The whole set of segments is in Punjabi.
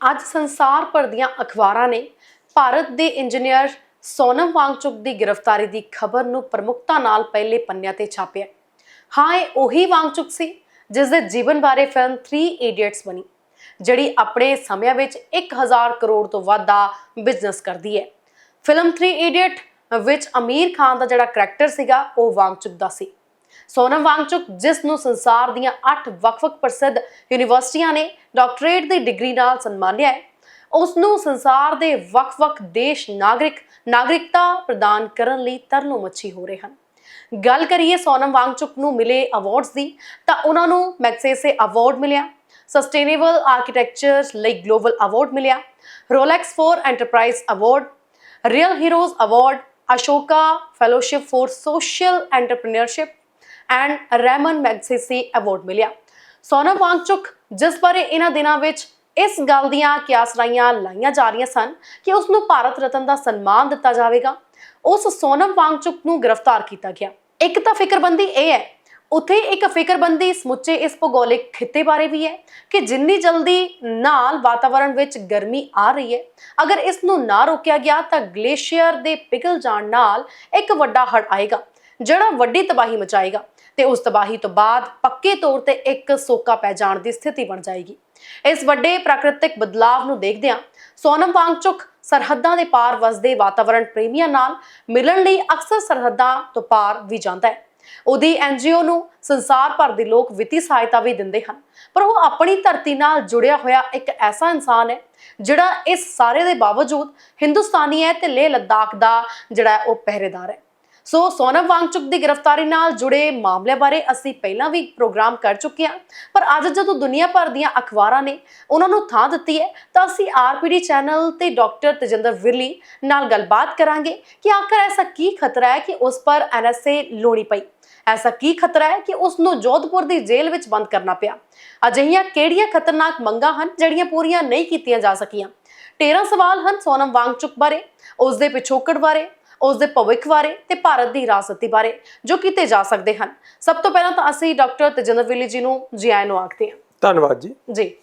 ਅੱਜ ਸੰਸਾਰ ਭਰ ਦੀਆਂ ਅਖਬਾਰਾਂ ਨੇ ਭਾਰਤ ਦੇ ਇੰਜੀਨੀਅਰ ਸੋਨਮ ਵਾਂਗਚੁਕ ਦੀ ਗ੍ਰਿਫਤਾਰੀ ਦੀ ਖਬਰ ਨੂੰ ਪ੍ਰਮੁਖਤਾ ਨਾਲ ਪਹਿਲੇ ਪੰਨਿਆਂ ਤੇ ਛਾਪਿਆ। ਹਾਂ, ਇਹ ਉਹੀ ਵਾਂਗਚੁਕ ਸੀ ਜਿਸ ਦੇ ਜੀਵਨ ਬਾਰੇ ਫਿਲਮ 3 ਇਡੀਅਟਸ ਬਣੀ, ਜਿਹੜੀ ਆਪਣੇ ਸਮਿਆਂ ਵਿੱਚ 1000 ਕਰੋੜ ਤੋਂ ਵੱਧ ਦਾ ਬਿਜ਼ਨਸ ਕਰਦੀ ਹੈ। ਫਿਲਮ 3 ਇਡੀਅਟ ਵਿੱਚ ਅਮੀਰ ਖਾਨ ਦਾ ਜਿਹੜਾ ਕਰੈਕਟਰ ਸੀਗਾ, ਉਹ ਵਾਂਗਚੁਕ ਦਾ ਸੀ। ਸੋਨਮ ਵਾਂਗਚੁਕ, ਜਿਸ ਨੂੰ ਸੰਸਾਰ ਦੀਆਂ 8 ਵੱਖ-ਵੱਖ ਪ੍ਰਸਿੱਧ ਯੂਨੀਵਰਸਿਟੀਆਂ ਨੇ ਡਾਕਟਰੇਟ ਦੀ ਡਿਗਰੀ ਨਾਲ ਸਨਮਾਨਿਆ ਹੈ, ਉਸ ਨੂੰ ਸੰਸਾਰ ਦੇ ਵੱਖ-ਵੱਖ ਦੇਸ਼ ਨਾਗਰਿਕ, ਨਾਗਰਿਕਤਾ ਪ੍ਰਦਾਨ ਕਰਨ ਲਈ ਤਰਲੋ ਮੱਛੀ ਹੋ ਰਹੇ ਹਨ। ਗੱਲ ਕਰੀਏ ਸੋਨਮ ਵਾਂਗਚੁਕ ਨੂੰ ਮਿਲੇ ਅਵਾਰਡਸ ਦੀ, ਤਾਂ ਉਹਨਾਂ ਨੂੰ ਮੈਕਸੇਸੇ ਅਵਾਰਡ ਮਿਲਿਆ ਸਸਟੇਨੇਬਲ ਆਰਕੀਟੈਕਚਰ ਲਈ ਗਲੋਬਲ ਅਵਾਰਡ ਮਿਲਿਆ Rolex for enterprise award real heroes award Ashoka fellowship for social entrepreneurship and Ramon Magsaysay award ਮਿਲਿਆ। ਸੋਨਮ ਵਾਂਗਚੁਕ, ਜਿਸ ਬਾਰੇ ਇਹਨਾਂ ਦਿਨਾਂ ਵਿੱਚ ਇਸ ਗੱਲ ਦੀਆਂ ਕਿਆਸਰਾਈਆਂ ਲਾਈਆਂ ਜਾ ਰਹੀਆਂ ਸਨ ਕਿ ਉਸ ਨੂੰ ਭਾਰਤ ਰਤਨ ਦਾ ਸਨਮਾਨ ਦਿੱਤਾ ਜਾਵੇਗਾ, ਉਸ ਸੋਨਮ ਵਾਂਗਚੁਕ ਨੂੰ ਗ੍ਰਿਫਤਾਰ ਕੀਤਾ ਗਿਆ। ਇੱਕ ਤਾਂ ਫਿਕਰਬੰਦੀ ਇਹ ਹੈ, ਉੱਥੇ ਇੱਕ ਫਿਕਰਬੰਦੀ ਸਮੁੱਚੇ ਇਸ ਭੂਗੋਲਿਕ ਖਿੱਤੇ ਬਾਰੇ ਵੀ ਹੈ ਕਿ ਜਿੰਨੀ ਜਲਦੀ ਨਾਲ ਵਾਤਾਵਰਣ ਵਿੱਚ ਗਰਮੀ ਆ ਰਹੀ ਹੈ, ਅਗਰ ਇਸ ਨੂੰ ਨਾ ਰੋਕਿਆ ਗਿਆ ਤਾਂ ਗਲੇਸ਼ੀਅਰ ਦੇ ਪਿਘਲ ਜਾਣ ਨਾਲ ਇੱਕ ਵੱਡਾ ਹੜ੍ਹ ਆਏਗਾ, ਜਿਹੜਾ ਵੱਡੀ ਤਬਾਹੀ ਮਚਾਏਗਾ। ਤੇ ਉਸ ਤਬਾਹੀ ਤੋਂ ਬਾਅਦ ਪੱਕੇ ਤੌਰ ਤੇ ਇੱਕ ਸੋਕਾ ਪੈ ਜਾਣ ਦੀ ਸਥਿਤੀ ਬਣ ਜਾਏਗੀ। ਇਸ ਵੱਡੇ ਪ੍ਰਾਕ੍ਰਿਤਿਕ ਬਦਲਾਵ ਨੂੰ ਦੇਖਦਿਆਂ ਸੋਨਮ ਵਾਂਗਚੁਕ ਸਰਹੱਦਾਂ ਦੇ ਪਾਰ ਵਸਦੇ ਵਾਤਾਵਰਣ ਪ੍ਰੇਮੀਆਂ ਨਾਲ ਮਿਲਣ ਲਈ ਅਕਸਰ ਸਰਹੱਦਾਂ ਤੋਂ ਪਾਰ ਵੀ ਜਾਂਦਾ ਹੈ। ਉਹਦੀ ਐਨਜੀਓ ਨੂੰ ਸੰਸਾਰ ਭਰ ਦੇ ਲੋਕ ਵਿੱਤੀ ਸਹਾਇਤਾ ਵੀ ਦਿੰਦੇ ਹਨ, ਪਰ ਉਹ ਆਪਣੀ ਧਰਤੀ ਨਾਲ ਜੁੜਿਆ ਹੋਇਆ ਇੱਕ ਐਸਾ ਇਨਸਾਨ ਹੈ, ਜਿਹੜਾ ਇਸ ਸਾਰੇ ਦੇ ਬਾਵਜੂਦ ਹਿੰਦੁਸਤਾਨੀ ਹੈ ਤੇ ਲੇਹ ਲੱਦਾਖ ਦਾ ਜਿਹੜਾ ਹੈ ਉਹ ਪਹਿਰੇਦਾਰ ਹੈ। ਸੋ ਸੋਨਮ ਵਾਂਗਚੁਕ ਦੀ ਗ੍ਰਿਫਤਾਰੀ ਨਾਲ ਜੁੜੇ ਮਾਮਲਿਆਂ ਬਾਰੇ ਅਸੀਂ ਪਹਿਲਾਂ ਵੀ ਪ੍ਰੋਗਰਾਮ ਕਰ ਚੁੱਕੇ ਹਾਂ। ਪਰ ਅੱਜ ਜਦੋਂ ਦੁਨੀਆ ਭਰ ਦੀਆਂ ਅਖਬਾਰਾਂ ਨੇ ਉਹਨਾਂ ਨੂੰ ਥਾਂ ਦਿੱਤੀ ਹੈ, ਤਾਂ ਅਸੀਂ ਆਰਪੀਡੀ ਚੈਨਲ ਤੇ ਡਾਕਟਰ ਤਜਿੰਦਰ ਵਿਰਲੀ ਨਾਲ ਗੱਲਬਾਤ ਕਰਾਂਗੇ ਕਿ ਆਖਰ ਐਸਾ ਕੀ ਖਤਰਾ ਹੈ ਕਿ ਉਸ ਪਰ ਐਨਐਸਏ ਲੋਣੀ ਪਈ। ਐਸਾ ਕੀ ਖਤਰਾ ਹੈ ਕਿ ਉਸ ਨੂੰ ਜੋਧਪੁਰ ਦੀ ਜੇਲ੍ਹ ਵਿੱਚ ਬੰਦ ਕਰਨਾ ਪਿਆ। ਅਜਿਹੀਆਂ ਕਿਹੜੀਆਂ ਖਤਰਨਾਕ ਮੰਗਾਂ ਹਨ ਜਿਹੜੀਆਂ ਪੂਰੀਆਂ ਨਹੀਂ ਕੀਤੀਆਂ ਜਾ ਸਕੀਆਂ? 13 ਸਵਾਲ ਹਨ ਸੋਨਮ ਵਾਂਗਚੁਕ ਬਾਰੇ, ਉਸ ਦੇ ਪਿਛੋਕੜ ਬਾਰੇ ਉਸ ਦੇ ਭਵਿੱਖ ਬਾਰੇ ਤੇ ਭਾਰਤ ਦੀ ਰਾਜਨੀਤੀ ਬਾਰੇ ਜੋ ਕੀਤੇ ਜਾ ਸਕਦੇ ਹਨ। ਸਭ ਤੋਂ ਪਹਿਲਾਂ ਤਾਂ ਅਸੀਂ ਡਾਕਟਰ ਤਜਿੰਦਰ ਵਿਰਲੀ ਜੀ ਨੂੰ ਜੀ ਆਇਆਂ ਨੂੰ ਆਖਦੇ ਹਾਂ। ਧੰਨਵਾਦ ਜੀ। ਜੀ।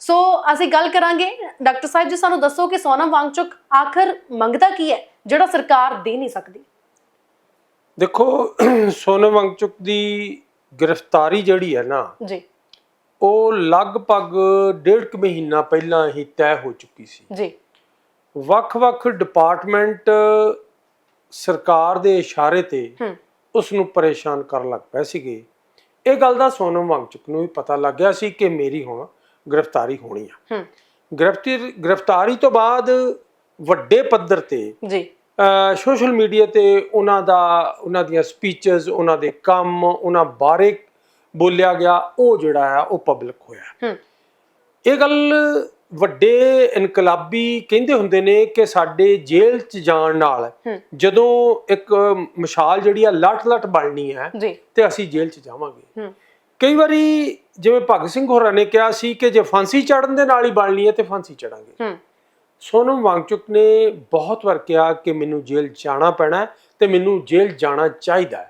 ਸੋ ਅਸੀਂ ਗੱਲ ਕਰਾਂਗੇ ਡਾਕਟਰ ਸਾਹਿਬ ਜੀ ਸਾਨੂੰ ਦੱਸੋ ਕਿ ਸੋਨਮ ਵਾਂਗਚੁਕ ਆਖਰ ਮੰਗਦਾ ਕੀ ਹੈ ਜਿਹੜਾ ਸਰਕਾਰ ਦੇ ਨਹੀਂ ਸਕਦੀ? ਦੇਖੋ ਸੋਨਮ ਵਾਂਗਚੁਕ ਦੀ ਗ੍ਰਿਫਤਾਰੀ ਜਿਹੜੀ ਹੈ ਨਾ ਜੀ। ਉਹ ਲਗਭਗ ਡੇਢ ਕੁ ਮਹੀਨਾ ਪਹਿਲਾਂ ਹੀ ਤੈਅ ਹੋ ਚੁੱਕੀ ਸੀ। ਜੀ। ਵੱਖ-ਵੱਖ ਡਿਪਾਰਟਮੈਂਟ ਸਰਕਾਰ ਦੇ ਇਸ਼ਾਰੇ ਤੇ ਉਸ ਨੂੰ ਪਰੇਸ਼ਾਨ ਕਰਨ ਲੱਗ ਪਏ ਸੀਗੇ। ਇਹ ਗੱਲ ਦਾ ਸੋਨਮ ਵਾਂਗਚੁਕ ਨੂੰ ਵੀ ਪਤਾ ਲੱਗ ਗਿਆ ਸੀ ਕਿ ਮੇਰੀ ਹੁਣ ਗ੍ਰਿਫਤਾਰੀ ਹੋਣੀ ਆ। ਗ੍ਰਿਫਤਾਰੀ ਗ੍ਰਿਫਤਾਰੀ ਤੋਂ ਬਾਅਦ ਵੱਡੇ ਪੱਧਰ ਤੇ ਜੀ। ਸੋਸ਼ਲ ਮੀਡੀਆ ਤੇ ਉਹਨਾਂ ਦਾ ਉਹਨਾਂ ਦੀਆਂ ਸਪੀਚਸ ਉਹਨਾਂ ਦੇ ਕੰਮ ਉਹਨਾਂ ਬਾਰੇ ਬੋਲਿਆ ਗਿਆ ਉਹ ਜਿਹੜਾ ਆ ਉਹ ਪਬਲਿਕ ਹੋਇਆ। ਹੂੰ। ਇਹ ਗੱਲ ਵੱਡੇ ਇਨਕਲਾਬੀ ਕਹਿੰਦੇ ਹੁੰਦੇ ਨੇ ਕਿ ਸਾਡੇ ਜੇਲ੍ਹ 'ਚ ਜਾਣ ਨਾਲ ਜਦੋਂ ਇੱਕ ਮਿਸਾਲ ਜਿਹੜੀ ਆ ਲਟ ਲਟ ਬਣਨੀ ਹੈ ਤੇ ਅਸੀਂ ਜੇਲ੍ਹ 'ਚ ਜਾਵਾਂਗੇ। ਕਈ ਵਾਰੀ ਜਿਵੇਂ ਭਗਤ ਸਿੰਘ ਹੋਰਾਂ ਨੇ ਕਿਹਾ ਸੀ ਕਿ ਜੇ ਫਾਂਸੀ ਚੜਨ ਦੇ ਨਾਲ ਹੀ ਬਣਨੀ ਹੈ ਤੇ ਫਾਂਸੀ ਚੜਾਂਗੇ ਸੋਨਮ ਵਾਂਗਚੁਕ ਨੇ ਬਹੁਤ ਵਾਰ ਕਿਹਾ ਕਿ ਮੈਨੂੰ ਜੇਲ੍ਹ ਜਾਣਾ ਪੈਣਾ ਤੇ ਮੈਨੂੰ ਜੇਲ੍ਹ ਜਾਣਾ ਚਾਹੀਦਾ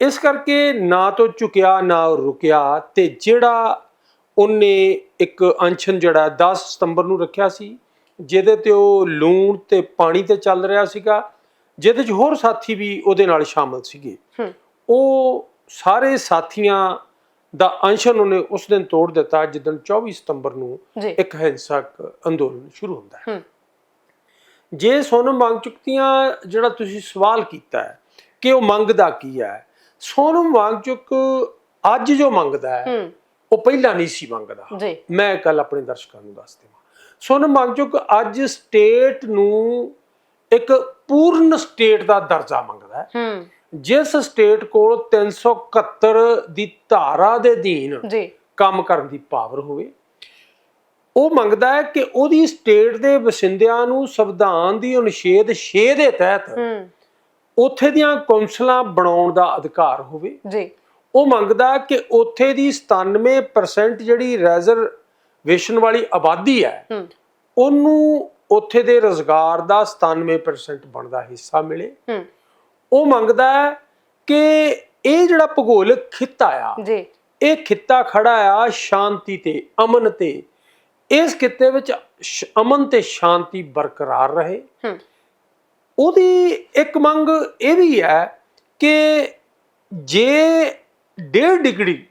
ਇਸ ਕਰਕੇ ਨਾ ਤੋਂ ਝੁਕਿਆ ਨਾ ਰੁਕਿਆ ਤੇ ਜਿਹੜਾ ਉਹਨੇ ਇੱਕ ਅਨਸ਼ਨ ਜਿਹੜਾ 10 ਸਤੰਬਰ ਨੂੰ ਰੱਖਿਆ ਸੀ ਜਿਹਦੇ ਤੇ ਉਹ ਲੂਣ ਤੇ ਪਾਣੀ ਤੇ ਚੱਲ ਰਿਹਾ ਸੀਗਾ ਜਿਹਦੇ 'ਚ ਹੋਰ ਸਾਥੀ ਵੀ ਉਹਦੇ ਨਾਲ ਸ਼ਾਮਲ ਸੀਗੇ। ਉਹ ਸਾਰੇ ਸਾਥੀਆਂ ਦਾ ਅਨਸ਼ਨ ਉਹਨੇ ਉਸ ਦਿਨ ਤੋੜ ਦਿੱਤਾ ਜਿੱਦਣ 24 ਸਤੰਬਰ ਨੂੰ ਇੱਕ ਹਿੰਸਕ ਅੰਦੋਲਨ ਸ਼ੁਰੂ ਹੁੰਦਾ ਹੈ। ਜੇ ਸੋਨਮ ਵਾਂਗਚੁਕ ਦੀਆਂ ਜਿਹੜਾ ਤੁਸੀਂ ਸਵਾਲ ਕੀਤਾ ਹੈ ਕਿ ਉਹ ਮੰਗਦਾ ਕੀ ਹੈ? ਸੋਨਮ ਵਾਂਗਚੁਕ ਅੱਜ ਜੋ ਮੰਗਦਾ ਹੂੰ। ਉਹ ਪਹਿਲਾਂ ਨਹੀਂ ਸੀ ਮੰਗਦਾ। ਜੀ। ਮੈਂ ਕੱਲ ਆਪਣੇ ਦਰਸ਼ਕਾਂ ਨੂੰ ਦੱਸ ਦੇਵਾਂ। ਸੋਨਮ ਵਾਂਗਚੁਕ ਅੱਜ ਸਟੇਟ ਨੂੰ ਇੱਕ ਪੂਰਨ ਸਟੇਟ ਦਾ ਦਰਜਾ ਮੰਗਦਾ ਹੈ। ਜਿਸ ਸਟੇਟ ਕੋਲ 371 ਦੀ ਧਾਰਾ ਦੇ ਅਧੀਨ ਜੀ। ਕੰਮ ਕਰਨ ਦੀ ਪਾਵਰ ਹੋਵੇ ਉਹ ਮੰਗਦਾ ਹੈ ਕਿ ਉਹਦੀ ਸਟੇਟ ਦੇ ਵਸਿੰਦਿਆਂ ਨੂੰ ਸੰਵਿਧਾਨ ਦੀ ਅਨੁਛੇਦ 6 ਦੇ ਤਹਿਤ ਹੂੰ। ਉੱਥੇ ਦੀਆਂ ਕੌਂਸਲਾਂ ਬਣਾਉਣ ਦਾ ਅਧਿਕਾਰ ਹੋਵੇ। ਜੀ। ਉਹ ਮੰਗਦਾ ਕਿ ਉੱਥੇ ਦੀ 97% ਜਿਹੜੀ ਰਿਜ਼ਰਵੇਸ਼ਨ ਵਾਲੀ ਆਬਾਦੀ ਹੈ ਉਹਨੂੰ ਉੱਥੇ ਦੇ ਰੋਜ਼ਗਾਰ ਦਾ 97% ਬਣਦਾ ਹਿੱਸਾ ਮਿਲੇ। ਉਹ ਮੰਗਦਾ ਹੈ ਕਿ ਇਹ ਜਿਹੜਾ ਭੂਗੋਲਿਕ ਖਿੱਤਾ ਆ ਜੀ। ਇਹ ਖਿੱਤਾ ਖੜਾ ਆ ਸ਼ਾਂਤੀ ਤੇ ਅਮਨ ਤੇ। ਇਸ ਕਿੱਤੇ ਵਿੱਚ ਅਮਨ ਤੇ ਸ਼ਾਂਤੀ ਬਰਕਰਾਰ ਰਹੇ। ਉਹਦੀ ਇੱਕ ਮੰਗ ਇਹ ਵੀ ਹੈ ਕਿ ਜੇ 1.5 ਡਿਗਰੀ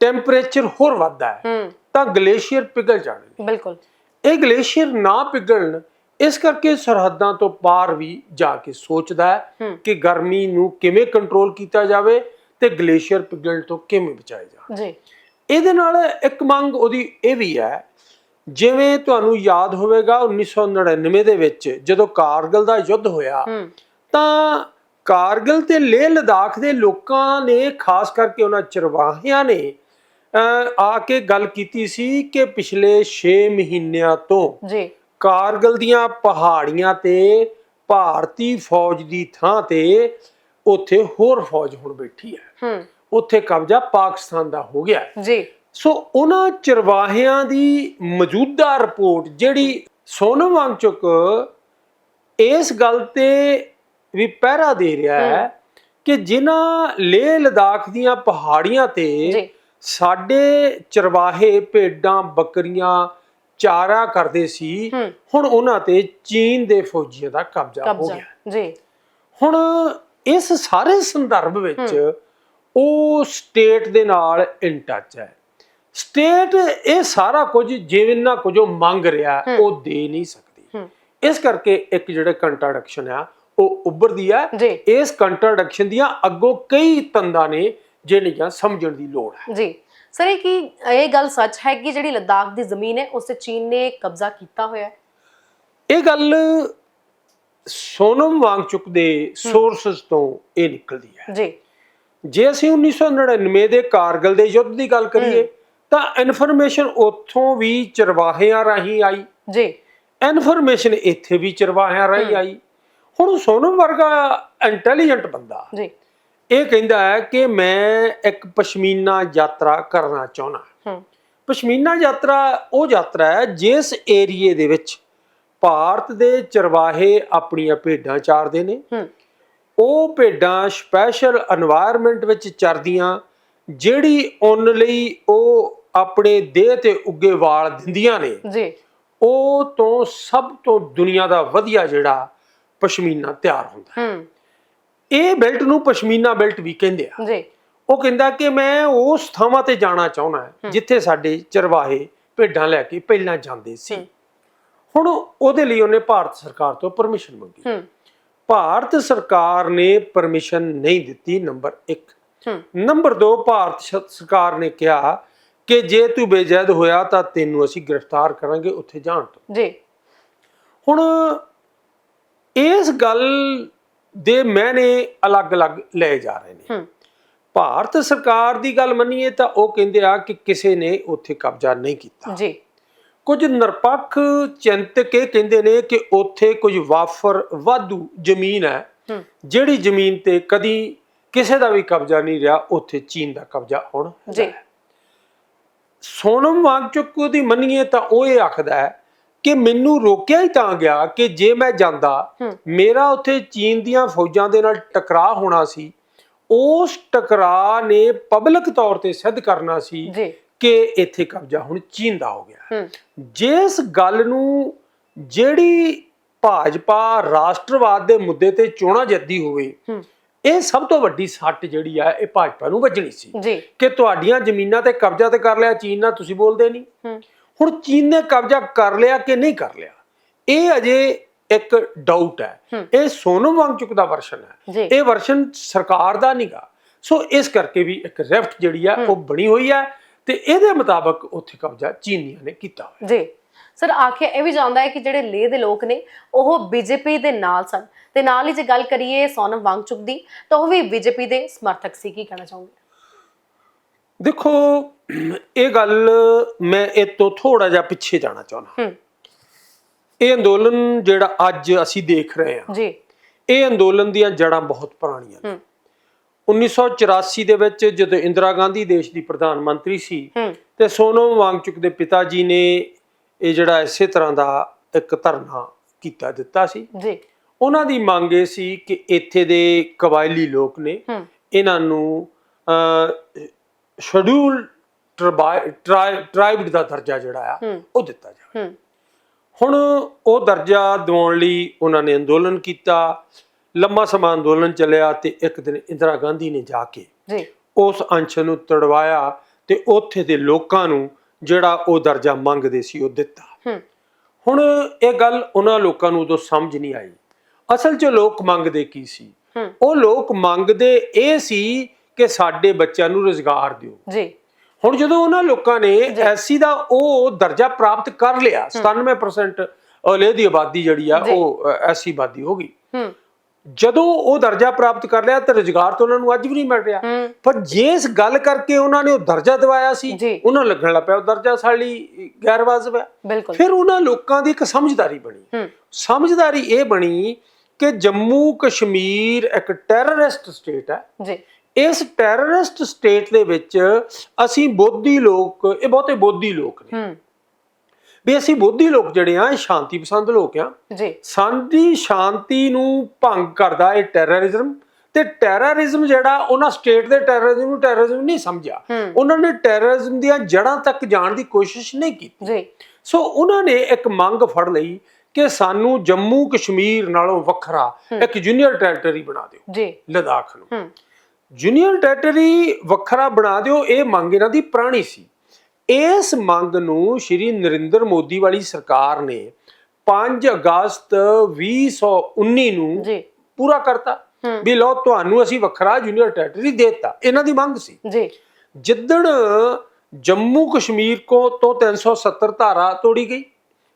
ਟੈਂਪਰੇਚਰ ਹੋਰ ਵੱਧਦਾ ਹੈ ਤਾਂ ਗਲੇਸ਼ੀਅਰ ਪਿਘਲ ਜਾਣਗੇ। ਬਿਲਕੁਲ। ਇਹ ਗਲੇਸ਼ੀਅਰ ਨਾ ਪਿਘਲਣ ਇਸ ਕਰਕੇ ਸਰਹੱਦਾਂ ਤੋਂ ਪਾਰ ਵੀ ਜਾ ਕੇ ਸੋਚਦਾ ਹੈ। ਕਿ ਗਰਮੀ ਨੂੰ ਕਿਵੇਂ ਕੰਟਰੋਲ ਕੀਤਾ ਜਾਵੇ ਤੇ ਗਲੇਸ਼ੀਅਰ ਪਿਘਲਣ ਤੋਂ ਕਿਵੇਂ ਬਚਾਇਆ ਜਾਵੇ। ਜੀ। ਇਹਦੇ ਨਾਲ ਇੱਕ ਮੰਗ ਉਹਦੀ ਇਹ ਵੀ ਹੈ ਜਿਵੇਂ ਤੁਹਾਨੂੰ ਯਾਦ ਹੋਵੇਗਾ 1999 ਦੇ ਵਿੱਚ ਜਦੋਂ ਕਾਰਗਿਲ ਦਾ ਯੁੱਧ ਹੋਇਆ ਤਾਂ ਕਾਰਗਿਲ ਤੇ ਲੇਹ ਲਦਾਖ ਦੇ ਲੋਕਾਂ ਨੇ ਖਾਸ ਕਰਕੇ ਉਹਨਾਂ ਚਰਵਾਹਿਆਂ ਨੇ ਆ ਕੇ ਗੱਲ ਕੀਤੀ ਸੀ ਕਿ ਪਿਛਲੇ 6 ਮਹੀਨਿਆਂ ਤੋਂ ਜੀ। ਕਾਰਗਿਲ ਦੀਆਂ ਪਹਾੜੀਆਂ ਤੇ ਭਾਰਤੀ ਫੌਜ ਦੀ ਥਾਂ ਤੇ ਉੱਥੇ ਹੋਰ ਫੌਜ ਹੁਣ ਬੈਠੀ ਹੈ। ਹੂੰ। ਉੱਥੇ ਕਬਜ਼ਾ ਪਾਕਿਸਤਾਨ ਦਾ ਹੋ ਗਿਆ। ਜੀ। ਸੋ ਉਹਨਾਂ ਚਰਵਾਹਿਆਂ ਦੀ ਮੌਜੂਦਾ ਰਿਪੋਰਟ ਜਿਹੜੀ ਸੋਨਮ ਵਾਂਗਚੁਕ ਇਸ ਗੱਲ ਤੇ ਵੀ ਪਹਿਰਾ ਦੇ ਰਿਹਾ ਹੈ ਕਿ ਜਿਨ੍ਹਾਂ ਲੇਹ ਲਦਾਖ ਦੀਆਂ ਪਹਾੜੀਆਂ ਤੇ ਸਾਡੇ ਚਰਵਾਹੇ ਭੇਡਾਂ ਬੱਕਰੀਆਂ ਚਾਰਾ ਕਰਦੇ ਸੀ ਹੁਣ ਉਹਨਾਂ ਤੇ ਚੀਨ ਦੇ ਫੌਜੀਆਂ ਦਾ ਕਬਜ਼ਾ ਹੋ ਗਿਆ। ਜੀ। ਹੁਣ ਇਸ ਸਾਰੇ ਸੰਦਰਭ ਵਿੱਚ ਉਹ ਸਟੇਟ ਦੇ ਨਾਲ ਇਨ ਟੱਚ ਹੈ। ਸਟੇਟ ਇਹ ਸਾਰਾ ਕੁਝ ਜਿਵੇਂ ਕੁਝ ਉਹ ਮੰਗ ਰਿਹਾ ਉਹ ਦੇ ਨਹੀਂ ਸਕਦੀ। ਇਸ ਕਰਕੇ ਇੱਕ ਜਿਹੜਾ ਕੰਟਰਡਿਕਸ਼ਨ ਆ ਉਹ ਉੱਭਰਦੀ ਹੈ ਇਸ ਕੰਟਰਡਿਕਸ਼ਨ ਦੀਆਂ ਅੱਗੋਂ ਕਈ ਤੰਦਾਂ ਨੇ ਜਿਹੜੀਆਂ ਸਮਝਣ ਦੀ ਲੋੜ ਹੈ। ਜੀ। ਸਰ ਇਹ ਕੀ ਇਹ ਗੱਲ ਸੱਚ ਹੈ ਕਿ ਜਿਹੜੀ ਲੱਦਾਖ ਦੀ ਜ਼ਮੀਨ ਹੈ ਉਸ ਤੇ ਚੀਨ ਨੇ ਕਬਜ਼ਾ ਕੀਤਾ ਹੋਇਆ ਹੈ? ਇਹ ਗੱਲ ਸੋਨਮ ਵਾਂਗਚੁਕ ਦੇ ਸੋਰਸਸ ਤੋਂ ਇਹ ਨਿਕਲਦੀ ਹੈ। ਜੀ। ਜੇ ਅਸੀਂ 1999 ਦੇ ਕਾਰਗਿਲ ਦੇ ਯੁੱਧ ਦੀ ਗੱਲ ਕਰੀਏ ਤਾਂ ਇਨਫੋਰਮੇਸ਼ਨ ਉੱਥੋਂ ਵੀ ਚਰਵਾਹਿਆਂ ਰਾਹੀਂ ਆਈ। ਜੀ। ਇਨਫੋਰਮੇਸ਼ਨ ਇੱਥੇ ਵੀ ਚਰਵਾਹਿਆਂ ਰਾਹੀਂ ਆਈ। ਹੁਣ ਸੋਨਮ ਵਰਗਾ ਇੰਟੈਲੀਜੈਂਟ ਬੰਦਾ ਜੀ। ਇਹ ਕਹਿੰਦਾ ਹੈ ਕਿ ਮੈਂ ਇੱਕ ਪਸ਼ਮੀਨਾ ਯਾਤਰਾ ਕਰਨਾ ਚਾਹੁੰਦਾ। ਹਾਂ। ਪਸ਼ਮੀਨਾ ਯਾਤਰਾ ਉਹ ਯਾਤਰਾ ਹੈ ਜਿਸ ਏਰੀਏ ਦੇ ਵਿੱਚ ਭਾਰਤ ਦੇ ਚਰਵਾਹੇ ਆਪਣੀਆਂ ਭੇਡਾਂ ਚਾਰਦੇ ਨੇ। ਉਹ ਭੇਡਾਂ ਸਪੈਸ਼ਲ এনवायरमेंट ਵਿੱਚ ਚਰਦੀਆਂ ਜਿਹੜੀ ਉਹਨ ਲਈ ਉਹ ਆਪਣੇ ਦੇਹ ਤੇ ਉੱਗੇ ਵਾਲ ਦਿੰਦੀਆਂ ਨੇ। ਜੀ। ਉਹ ਤੋਂ ਸਭ ਤੋਂ ਦੁਨੀਆ ਦਾ ਵਧੀਆ ਜਿਹੜਾ ਪਸ਼ਮੀਨਾ ਤਿਆਰ ਹੁੰਦਾ ਹੂੰ। ਇਹ ਬੈਲਟ ਨੂੰ ਪਸ਼ਮੀਨਾ ਬੈਲਟ ਵੀ ਕਹਿੰਦੇ ਆ। ਜੀ। ਉਹ ਕਹਿੰਦਾ ਕਿ ਮੈਂ ਉਸ ਥਾਵਾਂ ਤੇ ਜਾਣਾ ਚਾਹੁੰਦਾ ਜਿੱਥੇ ਸਾਡੇ ਚਰਵਾਹੇ ਭੇਡਾਂ ਲੈ ਕੇ ਪਹਿਲਾਂ ਜਾਂਦੇ ਸੀ। ਹੁਣ ਉਹਦੇ ਲਈ ਉਹਨੇ ਭਾਰਤ ਸਰਕਾਰ ਤੋਂ ਪਰਮਿਸ਼ਨ ਮੰਗੀ। ਭਾਰਤ ਸਰਕਾਰ ਨੇ ਪਰਮਿਸ਼ਨ ਨਹੀਂ ਦਿੱਤੀ ਨੰਬਰ 1 ਹੂੰ। ਨੰਬਰ 2 ਭਾਰਤ ਸਰਕਾਰ ਨੇ ਕਿਹਾ ਕਿ ਜੇ ਤੂੰ ਬੇਜੈਦ ਹੋਇਆ ਤਾਂ ਤੈਨੂੰ ਅਸੀਂ ਗ੍ਰਿਫਤਾਰ ਕਰਾਂਗੇ ਉੱਥੇ ਜਾਣ ਤੋਂ। ਜੀ। ਹੁਣ ਇਸ ਗੱਲ ਦੇ ਮੈਨੇ ਅਲੱਗ-ਅਲੱਗ ਲਏ ਜਾ ਰਹੇ ਨੇ। ਭਾਰਤ ਸਰਕਾਰ ਦੀ ਗੱਲ ਮੰਨੀਏ ਤਾਂ ਉਹ ਕਹਿੰਦੇ ਆ ਕਿ ਕਿਸੇ ਨੇ ਉੱਥੇ ਕਬਜ਼ਾ ਨਹੀਂ ਕੀਤਾ। ਜੀ। ਕੁਝ ਨਿਰਪੱਖ ਚਿੰਤਕ ਇਹ ਕਹਿੰਦੇ ਨੇ ਕਿ ਉੱਥੇ ਕੁਝ ਵਾਫਰ ਵਾਧੂ ਜ਼ਮੀਨ ਹੈ। ਹੂੰ। ਜਿਹੜੀ ਜ਼ਮੀਨ ਤੇ ਕਦੀ ਕਿਸੇ ਦਾ ਵੀ ਕਬਜ਼ਾ ਨਹੀਂ ਰਿਹਾ ਉੱਥੇ ਚੀਨ ਦਾ ਕਬਜ਼ਾ ਹੁਣ ਜੀ। ਸੋਨਮ ਵਾਂਗਚੁਕ ਦੀ ਮੰਨੀਏ ਤਾਂ ਉਹ ਇਹ ਆਖਦਾ ਹੈ ਕਿ ਮੈਨੂੰ ਰੋਕਿਆ ਹੀ ਤਾਂ ਗਿਆ ਕਿ ਜੇ ਮੈਂ ਜਾਂਦਾ। ਮੇਰਾ ਉੱਥੇ ਚੀਨ ਦੀਆਂ ਫੌਜਾਂ ਦੇ ਨਾਲ ਟਕਰਾਅ ਹੋਣਾ ਸੀ। ਉਸ ਟਕਰਾਅ ਨੇ ਪਬਲਿਕ ਤੌਰ ਤੇ ਸਿੱਧ ਕਰਨਾ ਸੀ ਕਿ ਇੱਥੇ ਕਬਜ਼ਾ ਹੁਣ ਚੀਨ ਦਾ ਹੋ ਗਿਆ। ਜਿਸ ਗੱਲ ਨੂੰ ਜਿਹੜੀ ਭਾਜਪਾ ਰਾਸ਼ਟਰਵਾਦ ਦੇ ਮੁੱਦੇ ਤੇ ਚੋਣਾਂ ਜਿੱਤਦੀ ਹੋਵੇ ਇਹ ਸਭ ਤੋਂ ਵੱਡੀ ਸੱਟ ਜਿਹੜੀ ਆ ਇਹ ਭਾਜਪਾ ਨੂੰ ਵੱਜਣੀ ਸੀ ਕਿ ਤੁਹਾਡੀਆਂ ਜ਼ਮੀਨਾਂ ਤੇ ਕਬਜ਼ਾ ਤੇ ਕਰ ਲਿਆ ਚੀਨ ਨਾਲ ਤੁਸੀਂ ਬੋਲਦੇ ਨਹੀਂ। ਹੁਣ ਚੀਨ ਨੇ ਕਬਜ਼ਾ ਕਰ ਲਿਆ ਕਿ ਨਹੀਂ ਕਰ ਲਿਆ? ਇਹ ਅਜੇ ਇੱਕ ਡਾਊਟ ਹੈ। ਇਹ ਸੋਨਮ ਵਾਂਗਚੁਕ ਦਾ ਵਰਸ਼ਨ ਹੈ। ਇਹ ਵਰਸ਼ਨ ਸਰਕਾਰ ਦਾ ਨਹੀਂਗਾ ਸੋ ਇਸ ਕਰਕੇ ਵੀ ਇੱਕ ਰਿਫਟ ਜਿਹੜੀ ਆ ਉਹ ਬਣੀ ਹੋਈ ਹੈ ਤੇ ਇਹਦੇ ਮੁਤਾਬਕ ਉੱਥੇ ਕਬਜ਼ਾ ਚੀਨੀਆਂ ਨੇ ਕੀਤਾ ਹੋਇਆ। ਜੀ। ਸਰ ਆਖਿਆ ਇਹ ਵੀ ਜਾਂਦਾ ਹੈ ਕਿ ਜਿਹੜੇ ਲੇਹ ਦੇ ਲੋਕ ਨੇ ਉਹ ਬੀਜੇਪੀ ਦੇ ਨਾਲ ਸਨ। ਤੇ ਨਾਲ ਹੀ ਜੇ ਗੱਲ ਕਰੀਏ ਸੋਨਮ ਵਾਂਗਚੁਕ ਦੀ ਤਾਂ ਉਹ ਵੀ ਬੀਜੇਪੀ ਦੇ ਸਮਰਥਕ ਸੀ। ਕੀ ਕਹਿਣਾ ਚਾਹੋਗੇ? ਦੇਖੋ ਇਹ ਗੱਲ ਮੈਂ ਇਹ ਤੋਂ ਥੋੜਾ ਜਿਹਾ ਪਿੱਛੇ ਜਾਣਾ ਚਾਹੁੰਦਾ। ਹੂੰ। ਇਹ ਅੰਦੋਲਨ ਜਿਹੜਾ ਅੱਜ ਅਸੀਂ ਦੇਖ ਰਹੇ ਹਾਂ ਜੀ। ਇਹ ਅੰਦੋਲਨ ਦੀਆਂ ਜੜ੍ਹਾਂ ਬਹੁਤ ਪੁਰਾਣੀਆਂ ਨੇ। ਹੂੰ। 1984 ਦੇ ਵਿੱਚ ਜਦੋਂ ਇੰਦਰਾ ਗਾਂਧੀ ਦੇਸ਼ ਦੀ ਪ੍ਰਧਾਨ ਮੰਤਰੀ ਸੀ ਤੇ ਸੋਨਮ ਵਾਂਗਚੁਕ ਦੇ ਪਿਤਾ ਜੀ ਨੇ ਇਹ ਜਿਹੜਾ ਇਸੇ ਤਰ੍ਹਾਂ ਦਾ ਇੱਕ ਧਰਨਾ ਕੀਤਾ ਦਿੱਤਾ ਸੀ। ਜੀ। ਉਹਨਾਂ ਦੀ ਮੰਗ ਇਹ ਸੀ ਕਿ ਇੱਥੇ ਦੇ ਕਬਾਇਲੀ ਲੋਕ ਨੇ ਇਹਨਾਂ ਨੂੰ ਸ਼ਡਿਊਲ ਟ੍ਰਾਈਬਡ ਦਾ ਦਰਜਾ ਜਿਹੜਾ ਆ ਉਹ ਦਿੱਤਾ ਜਾਵੇ। ਹੁਣ ਉਹ ਦਰਜਾ ਦਿਵਾਉਣ ਲਈ ਉਹਨਾਂ ਨੇ ਅੰਦੋਲਨ ਕੀਤਾ ਲੰਮਾ ਸਮਾਂ ਅੰਦੋਲਨ ਚੱਲਿਆ ਤੇ ਇੱਕ ਦਿਨ ਇੰਦਰਾ ਗਾਂਧੀ ਨੇ ਜਾ ਕੇ ਜੀ। ਉਸ ਅੰਸ਼ ਨੂੰ ਤੜਵਾਇਆ ਤੇ ਉੱਥੇ ਦੇ ਲੋਕਾਂ ਨੂੰ ਜਿਹੜਾ ਉਹ ਦਰਜਾ ਮੰਗਦੇ ਸੀ ਉਹ ਦਿੱਤਾ। ਹੁਣ ਇਹ ਗੱਲ ਉਹਨਾਂ ਲੋਕਾਂ ਨੂੰ ਉਦੋਂ ਸਮਝ ਨਹੀਂ ਆਈ। ਅਸਲ 'ਚ ਲੋਕ ਮੰਗਦੇ ਕੀ ਸੀ? ਉਹ ਲੋਕ ਮੰਗਦੇ ਇਹ ਸੀ ਕਿ ਸਾਡੇ ਬੱਚਿਆਂ ਨੂੰ ਰੋਜ਼ਗਾਰ ਦਿਓ। ਜੀ। ਹੁਣ ਜਦੋਂ ਉਹਨਾਂ ਲੋਕਾਂ ਨੇ ਐਸਸੀ ਦਾ ਉਹ ਦਰਜਾ ਪ੍ਰਾਪਤ ਕਰ ਲਿਆ 97% ਲੇਹ ਦੀ ਆਬਾਦੀ ਜਿਹੜੀ ਆ ਉਹ ਐਸਸੀ ਆਬਾਦੀ ਹੋ ਗਈ। ਜਦੋਂ ਉਹ ਦਰਜਾ ਪ੍ਰਾਪਤ ਕਰ ਲਿਆ ਤਾਂ ਰੋਜ਼ਗਾਰ ਤਾਂ ਉਹਨਾਂ ਨੂੰ ਅੱਜ ਵੀ ਨਹੀਂ ਮਿਲ ਰਿਹਾ। ਪਰ ਜਿਸ ਗੱਲ ਕਰਕੇ ਉਹਨਾਂ ਨੇ ਉਹ ਦਰਜਾ ਦਿਵਾਇਆ ਸੀ ਜੀ। ਉਹਨਾਂ ਨੂੰ ਲੱਗਣ ਲੱਗ ਪਿਆ ਉਹ ਦਰਜਾ ਸਾਡੇ ਲਈ ਗੈਰ ਵਾਜਬ ਹੈ ਫਿਰ ਉਹਨਾਂ ਲੋਕਾਂ ਦੀ ਇੱਕ ਸਮਝਦਾਰੀ ਬਣੀ। ਸਮਝਦਾਰੀ ਇਹ ਬਣੀ ਕਿ ਜੰਮੂ ਕਸ਼ਮੀਰ ਇੱਕ ਟੈਰਰਿਸਟ ਸਟੇਟ ਹੈ। ਜੀ। ਇਸ ਟੈਰਰਿਸਟ ਸਟੇਟ ਦੇ ਵਿੱਚ ਅਸੀਂ ਬੋਧੀ ਲੋਕ ਇਹ ਬਹੁਤੇ ਬੋਧੀ ਲੋਕ ਨੇ। ਹੂੰ। ਵੀ ਅਸੀਂ ਬੋਧੀ ਲੋਕ ਜਿਹੜੇ ਆ ਇਹ ਸ਼ਾਂਤੀ ਪਸੰਦ ਲੋਕ ਆ। ਜੀ। ਸਾਡੀ ਸ਼ਾਂਤੀ ਨੂੰ ਭੰਗ ਕਰਦਾ ਇਹ ਟੈਰਰਿਜ਼ਮ ਤੇ ਟੈਰਰਿਜ਼ਮ ਜਿਹੜਾ ਉਹਨਾਂ ਸਟੇਟ ਦੇ ਟੈਰਰਿਜ਼ਮ ਨੂੰ ਟੈਰਰਿਜ਼ਮ ਨਹੀਂ ਸਮਝਿਆ। ਉਹਨਾਂ ਨੇ ਟੈਰਰਿਜ਼ਮ ਦੀਆਂ ਜੜ੍ਹਾਂ ਤੱਕ ਜਾਣ ਦੀ ਕੋਸ਼ਿਸ਼ ਨਹੀਂ ਕੀਤੀ। ਜੀ। ਸੋ ਉਹਨਾਂ ਨੇ ਇੱਕ ਮੰਗ ਫੜ ਲਈ ਕਿ ਸਾਨੂੰ ਜੰਮੂ ਕਸ਼ਮੀਰ ਨਾਲੋਂ ਵੱਖਰਾ ਇੱਕ ਜੂਨੀਅਰ ਟੈਰੀਟਰੀ ਬਣਾ ਦਿਓ ਜੀ। ਲਦਾਖ ਨੂੰ। ਜੂਨੀਅਰ ਟੈਰੀਟਰੀ ਵੱਖਰਾ ਬਣਾ ਦਿਓ ਇਹ ਮੰਗ ਇਹਨਾਂ ਦੀ ਪੁਰਾਣੀ ਸੀ। ਇਸ ਮੰਗ ਨੂੰ ਸ਼੍ਰੀ ਨਰਿੰਦਰ ਮੋਦੀ ਵਾਲੀ ਸਰਕਾਰ ਨੇ 5 ਅਗਸਤ 2019 ਨੂੰ ਜੀ। ਪੂਰਾ ਕਰਤਾ। ਵੀ ਲਓ ਤੁਹਾਨੂੰ ਅਸੀਂ ਵੱਖਰਾ ਜੂਨੀਅਰ ਟੈਰੀਟਰੀ ਦੇਤਾ। ਇਹਨਾਂ ਦੀ ਮੰਗ ਸੀ। ਜੀ। ਜਿੱਦਣ ਜੰਮੂ ਕਸ਼ਮੀਰ ਕੋ ਤੋਂ 370 ਧਾਰਾ ਤੋੜੀ ਗਈ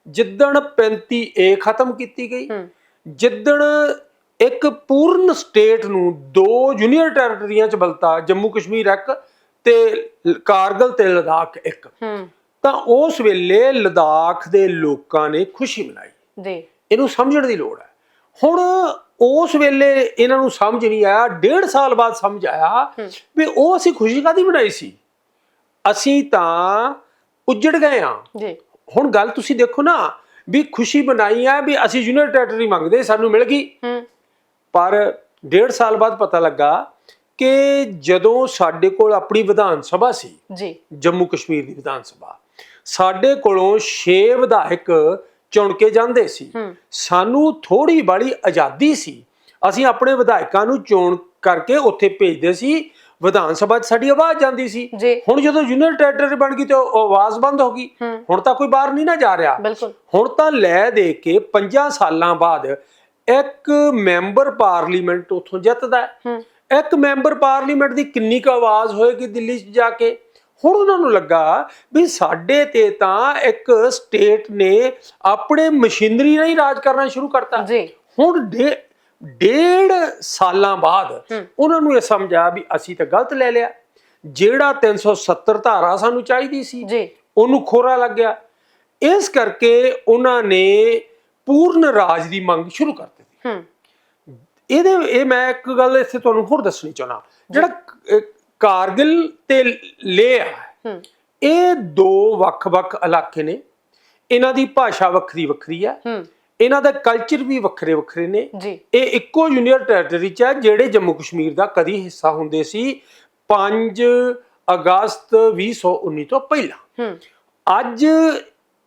ਜਿੱਦਣ 35 ਏ ਖਤਮ ਕੀਤੀ ਗਈ ਜਿੱਦਣ ਇੱਕ ਪੂਰਨ ਸਟੇਟ ਨੂੰ ਦੋ ਜੂਨੀਅਰ ਟੈਰੀਟਰੀਆਂ ਚ ਬਲਤਾ ਜੰਮੂ ਕਸ਼ਮੀਰ ਇੱਕ ਤੇ ਕਾਰਗਲ ਤੇ ਲਦਾਖ ਇੱਕ। ਤਾਂ ਉਸ ਵੇਲੇ ਲਦਾਖ ਦੇ ਲੋਕਾਂ ਨੇ ਖੁਸ਼ੀ ਮਨਾਈ। ਜੀ। ਇਹਨੂੰ ਸਮਝਣ ਦੀ ਲੋੜ ਹੈ। ਹੁਣ ਉਸ ਵੇਲੇ ਇਹਨਾਂ ਨੂੰ ਸਮਝ ਨਹੀਂ ਆਇਆ ਡੇਢ ਸਾਲ ਬਾਅਦ ਸਮਝ ਆਇਆ। ਵੀ ਉਹ ਅਸੀਂ ਖੁਸ਼ੀ ਕਾਦੀ ਮਨਾਈ ਸੀ? ਅਸੀਂ ਤਾਂ ਉੱਜੜ ਗਏ ਆ ਜੀ। ਹੁਣ ਗੱਲ ਤੁਸੀਂ ਦੇਖੋ ਨਾ ਵੀ ਖੁਸ਼ੀ ਬਣਾਈ ਆ ਵੀ ਅਸੀਂ ਜੂਨੀਅਰ ਟੈਰੀਟਰੀ ਮੰਗਦੇ ਸਾਨੂੰ ਮਿਲ ਗਈ। ਹੂੰ। ਪਰ ਡੇਢ ਸਾਲ ਬਾਅਦ ਪਤਾ ਲੱਗਾ ਕਿ ਜਦੋਂ ਸਾਡੇ ਕੋਲ ਆਪਣੀ ਵਿਧਾਨ ਸਭਾ ਸੀ ਜੀ। ਜੰਮੂ ਕਸ਼ਮੀਰ ਦੀ ਵਿਧਾਨ ਸਭਾ ਸਾਡੇ ਕੋਲੋਂ 6 ਵਿਧਾਇਕ ਚੁਣ ਕੇ ਜਾਂਦੇ ਸੀ। ਸਾਨੂੰ ਥੋੜੀ ਬਾਲੀ ਆਜ਼ਾਦੀ ਸੀ। ਅਸੀਂ ਆਪਣੇ ਵਿਧਾਇਕਾਂ ਨੂੰ ਚੋਣ ਕਰਕੇ ਉੱਥੇ ਭੇਜਦੇ ਸੀ। ਵਿਧਾਨ ਸਭਾ 'ਚ ਸਾਡੀ ਆਵਾਜ਼ ਜਾਂਦੀ ਸੀ। ਹੁਣ ਜਦੋਂ ਜੂਨੀਅਰ ਟੈਰੀਟਰੀ ਬਣ ਗਈ ਤੇ ਉਹ ਆਵਾਜ਼ ਬੰਦ ਹੋ ਗਈ। ਹੁਣ ਤਾਂ ਕੋਈ ਬਾਹਰ ਨਹੀਂ ਨਾ ਜਾ ਰਿਹਾ। ਹੁਣ ਤਾਂ ਲੈ ਦੇ ਕੇ 5 ਸਾਲਾਂ ਬਾਅਦ ਇੱਕ ਮੈਂਬਰ ਪਾਰਲੀਮੈਂਟ ਉੱਥੋਂ ਜਿੱਤਦਾ ਹੈ। ਇੱਕ ਮੈਂਬਰ ਪਾਰਲੀਮੈਂਟ ਦੀ ਕਿੰਨੀ ਕੁ ਆਵਾਜ਼ ਹੋਏਗੀ ਦਿੱਲੀ 'ਚ ਜਾ ਕੇ? ਹੁਣ ਉਹਨਾਂ ਨੂੰ ਲੱਗਾ ਵੀ ਸਾਡੇ ਤੇ ਤਾਂ ਇੱਕ ਸਟੇਟ ਨੇ ਆਪਣੇ ਮਸ਼ੀਨਰੀ ਨਾਲ ਹੀ ਰਾਜ ਕਰਨਾ ਸ਼ੁਰੂ ਕਰਤਾ। ਜੀ। ਹੁਣ ਡੇਢ ਸਾਲਾਂ ਬਾਅਦ। ਉਹਨਾਂ ਨੂੰ ਇਹ ਸਮਝਾ ਵੀ ਅਸੀਂ ਤਾਂ ਗਲਤ ਲੈ ਲਿਆ। ਜਿਹੜਾ 370 ਧਾਰਾ ਸਾਨੂੰ ਚਾਹੀਦੀ ਸੀ ਜੀ। ਉਹਨੂੰ ਖੋਰਾ ਲੱਗ ਗਿਆ। ਇਸ ਕਰਕੇ ਉਹਨਾਂ ਨੇ ਪੂਰਨ ਰਾਜ ਦੀ ਮੰਗ ਸ਼ੁਰੂ ਕਰ ਦਿੱਤੀ ਹੂੰ। ਇਹਦੇ ਇਹ ਮੈਂ ਇੱਕ ਗੱਲ ਇੱਥੇ ਤੁਹਾਨੂੰ ਹੋਰ ਦੱਸਣੀ ਚਾਹਣਾ ਜਿਹੜਾ ਕਾਰਗਿਲ ਤੇ ਲੇਹ ਆ ਹੂੰ। ਇਹ ਦੋ ਵੱਖ-ਵੱਖ ਇਲਾਕੇ ਨੇ। ਇਹਨਾਂ ਦੀ ਭਾਸ਼ਾ ਵੱਖਰੀ ਵੱਖਰੀ ਆ। ਹੂੰ। ਇਹਨਾਂ ਦਾ ਕਲਚਰ ਵੀ ਵੱਖਰੇ ਵੱਖਰੇ ਨੇ। ਇਹ ਇੱਕੋ ਯੂਨੀਅਨ ਟੈਰੀਟਰੀ ਚ ਹੈ ਜਿਹੜੇ ਜੰਮੂ ਕਸ਼ਮੀਰ ਦਾ ਕਦੀ ਹਿੱਸਾ ਹੁੰਦੇ ਸੀ 5 ਅਗਸਤ 2019 ਤੋਂ ਪਹਿਲਾਂ। ਹੂੰ। ਅੱਜ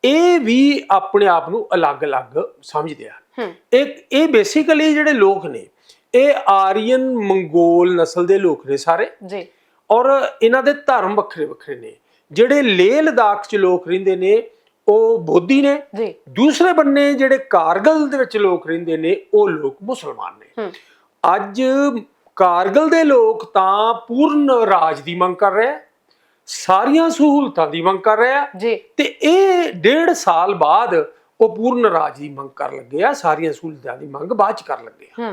ਇਹ ਵੀ ਆਪਣੇ ਆਪ ਨੂੰ ਅਲੱਗ-ਅਲੱਗ ਸਮਝਦੇ ਆ। ਹੂੰ। ਇੱਕ ਇਹ ਬੇਸਿਕਲੀ ਜਿਹੜੇ ਲੋਕ ਨੇ ਇਹ ਆਰੀਅਨ ਮੰਗੋਲ ਨਸਲ ਦੇ ਲੋਕ ਨੇ ਸਾਰੇ। ਜੀ। ਔਰ ਇਹਨਾਂ ਦੇ ਧਰਮ ਵੱਖਰੇ ਵੱਖਰੇ ਨੇ। ਜਿਹੜੇ ਲੇਹ ਲਦਾਖ ਚ ਲੋਕ ਰਹਿੰਦੇ ਨੇ ਉਹ ਬੋਧੀ ਨੇ। ਜੀ। ਦੂਸਰੇ ਬੰਨੇ ਜਿਹੜੇ ਕਾਰਗਲ ਦੇ ਵਿੱਚ ਲੋਕ ਰਹਿੰਦੇ ਨੇ ਉਹ ਲੋਕ ਮੁਸਲਮਾਨ ਨੇ। ਅੱਜ ਕਾਰਗਲ ਦੇ ਲੋਕ ਤਾਂ ਪੂਰਨ ਰਾਜ ਦੀ ਮੰਗ ਕਰ ਰਹੇ ਸਾਰੀਆਂ ਸਹੂਲਤਾਂ ਦੀ ਮੰਗ ਕਰ ਰਹੇ ਜੀ। ਤੇ ਇਹ ਡੇਢ ਸਾਲ ਬਾਅਦ ਉਹ ਪੂਰਨ ਰਾਜ ਦੀ ਮੰਗ ਕਰਨ ਲੱਗੇ ਆ ਸਾਰੀਆਂ ਸਹੂਲਤਾਂ ਦੀ ਮੰਗ ਬਾਅਦ ਚ ਕਰਨ ਲੱਗੇ ਆ।